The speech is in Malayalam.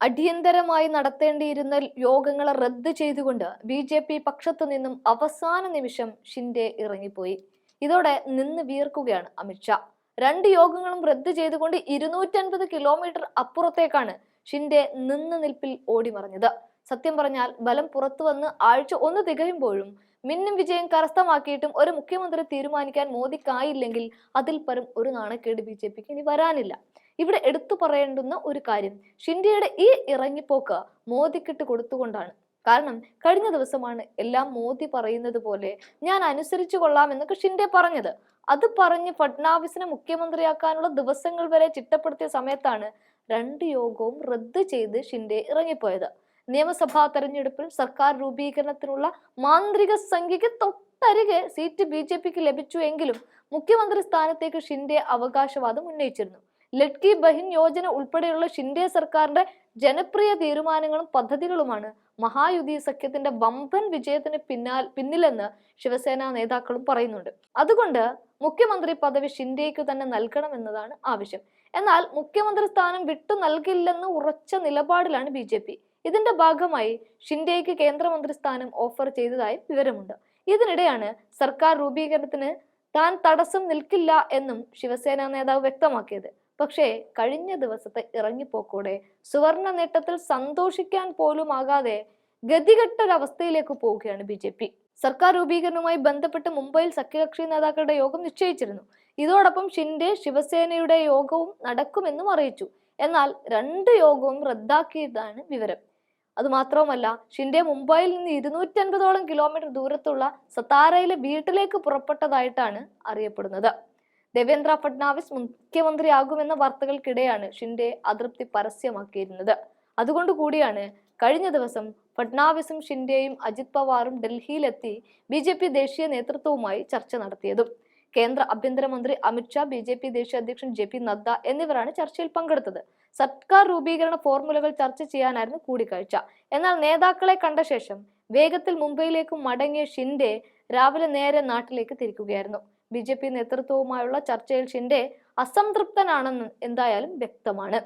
അടിയന്തരമായി നടത്തേണ്ടിയിരുന്ന യോഗങ്ങൾ റദ്ദ് ചെയ്തുകൊണ്ട് ബി ജെ പി പക്ഷത്തു നിന്നും അവസാന നിമിഷം ഷിൻഡെ ഇറങ്ങിപ്പോയി. ഇതോടെ നിന്ന് വീർക്കുകയാണ് അമിത്ഷാ രണ്ട് യോഗങ്ങളും റദ്ദ് ചെയ്തുകൊണ്ട് ഇരുന്നൂറ്റൻപത് കിലോമീറ്റർ അപ്പുറത്തേക്കാണ് ഷിൻഡെ നിന്ന് നിൽപ്പിൽ ഓടിമറിഞ്ഞത്. സത്യം പറഞ്ഞാൽ ബലം പുറത്തു വന്ന് ആഴ്ച ഒന്ന് തികയുമ്പോഴും മിന്നും വിജയം കരസ്ഥമാക്കിയിട്ടും ഒരു മുഖ്യമന്ത്രി തീരുമാനിക്കാൻ മോദിക്കായില്ലെങ്കിൽ അതിൽ പരം ഒരു നാണക്കേട് ബി ജെ പിക്ക് ഇനി വരാനില്ല. ഇവിടെ എടുത്തു പറയേണ്ടുന്ന ഒരു കാര്യം. ഷിൻഡ്യയുടെ ഈ ഇറങ്ങിപ്പോക്ക് മോദിക്കിട്ട് കൊടുത്തുകൊണ്ടാണ്. കാരണം കഴിഞ്ഞ ദിവസമാണ് എല്ലാം മോദി പറയുന്നത് പോലെ ഞാൻ അനുസരിച്ചു കൊള്ളാം എന്നൊക്കെ ഷിൻഡെ പറഞ്ഞത്. അത് പറഞ്ഞ് ഫഡ്നാവിസിനെ മുഖ്യമന്ത്രിയാക്കാനുള്ള ദിവസങ്ങൾ വരെ ചിട്ടപ്പെടുത്തിയ സമയത്താണ് രണ്ട് യോഗവും റദ്ദ് ചെയ്ത് ഷിൻഡെ ഇറങ്ങിപ്പോയത്. നിയമസഭാ തെരഞ്ഞെടുപ്പിൽ സർക്കാർ രൂപീകരണത്തിനുള്ള മാന്ത്രിക സംഖ്യയ്ക്ക് തൊട്ടരികെ സീറ്റ് ബി ജെ പിക്ക് ലഭിച്ചു എങ്കിലും മുഖ്യമന്ത്രി സ്ഥാനത്തേക്ക് ഷിൻഡെ അവകാശവാദം ഉന്നയിച്ചിരുന്നു. ലഡ്കി ബഹിൻ യോജന ഉൾപ്പെടെയുള്ള ഷിൻഡെ സർക്കാരിന്റെ ജനപ്രിയ തീരുമാനങ്ങളും പദ്ധതികളുമാണ്. മഹായുതി സഖ്യത്തിന്റെ വമ്പൻ വിജയത്തിന് പിന്നാൽ പിന്നിലെന്ന് ശിവസേന നേതാക്കളും പറയുന്നുണ്ട്. അതുകൊണ്ട് മുഖ്യമന്ത്രി പദവി ഷിൻഡേക്ക് തന്നെ നൽകണമെന്നതാണ് ആവശ്യം. എന്നാൽ മുഖ്യമന്ത്രി സ്ഥാനം വിട്ടു നൽകില്ലെന്ന് ഉറച്ച നിലപാടിലാണ് ബി ജെ പി. ഇതിന്റെ ഭാഗമായി ഷിൻഡേക്ക് കേന്ദ്രമന്ത്രി സ്ഥാനം ഓഫർ ചെയ്തതായി വിവരമുണ്ട്. ഇതിനിടെയാണ് സർക്കാർ രൂപീകരണത്തിന് താൻ തടസ്സം നിൽക്കില്ല എന്നും ശിവസേന നേതാവ് വ്യക്തമാക്കിയത്. പക്ഷേ കഴിഞ്ഞ ദിവസത്തെ ഇറങ്ങിപ്പോക്കൂടെ. സുവർണ നേട്ടത്തിൽ സന്തോഷിക്കാൻ പോലും ആകാതെ ഗതികെട്ടൊരവസ്ഥയിലേക്ക് പോവുകയാണ് ബി ജെ പി. സർക്കാർ രൂപീകരണവുമായി ബന്ധപ്പെട്ട് മുംബൈയിൽ സഖ്യകക്ഷി നേതാക്കളുടെ യോഗം നിശ്ചയിച്ചിരുന്നു. ഇതോടൊപ്പം ഷിൻഡെ ശിവസേനയുടെ യോഗവും നടക്കുമെന്നും അറിയിച്ചു. എന്നാൽ രണ്ട് യോഗവും റദ്ദാക്കിയതാണ് വിവരം. അതുമാത്രവുമല്ല ഷിൻഡെ മുംബൈയിൽ നിന്ന് ഇരുന്നൂറ്റി അൻപതോളം കിലോമീറ്റർ ദൂരത്തുള്ള സത്താരയിലെ വീട്ടിലേക്ക് പുറപ്പെട്ടതായിട്ടാണ് അറിയപ്പെടുന്നത്. ദേവേന്ദ്ര ഫഡ്നാവിസ് മുഖ്യമന്ത്രിയാകുമെന്ന വാർത്തകൾക്കിടെയാണ് ഷിൻഡെ അതൃപ്തി പരസ്യമാക്കിയിരുന്നത്. അതുകൊണ്ട് കൂടിയാണ് കഴിഞ്ഞ ദിവസം ഫഡ്നാവിസും ഷിൻഡെയും അജിത് പവാറും ഡൽഹിയിലെത്തി ബി ജെ പി ദേശീയ നേതൃത്വവുമായി ചർച്ച നടത്തിയതും. കേന്ദ്ര ആഭ്യന്തരമന്ത്രി അമിത്ഷാ ബി ജെ പി ദേശീയ അധ്യക്ഷൻ ജെ പി നദ്ദ എന്നിവരാണ് ചർച്ചയിൽ പങ്കെടുത്തത്. സർക്കാർ രൂപീകരണ ഫോർമുലകൾ ചർച്ച ചെയ്യാനായിരുന്നു കൂടിക്കാഴ്ച. എന്നാൽ നേതാക്കളെ കണ്ട ശേഷം വേഗത്തിൽ മുംബൈയിലേക്ക് മടങ്ങിയ ഷിൻഡെ രാവിലെ നേരെ നാട്ടിലേക്ക് തിരിക്കുകയായിരുന്നു. ബി നേതൃത്വവുമായുള്ള ചർച്ചയിൽ ഷിൻഡെ അസംതൃപ്തനാണെന്ന് എന്തായാലും വ്യക്തമാണ്.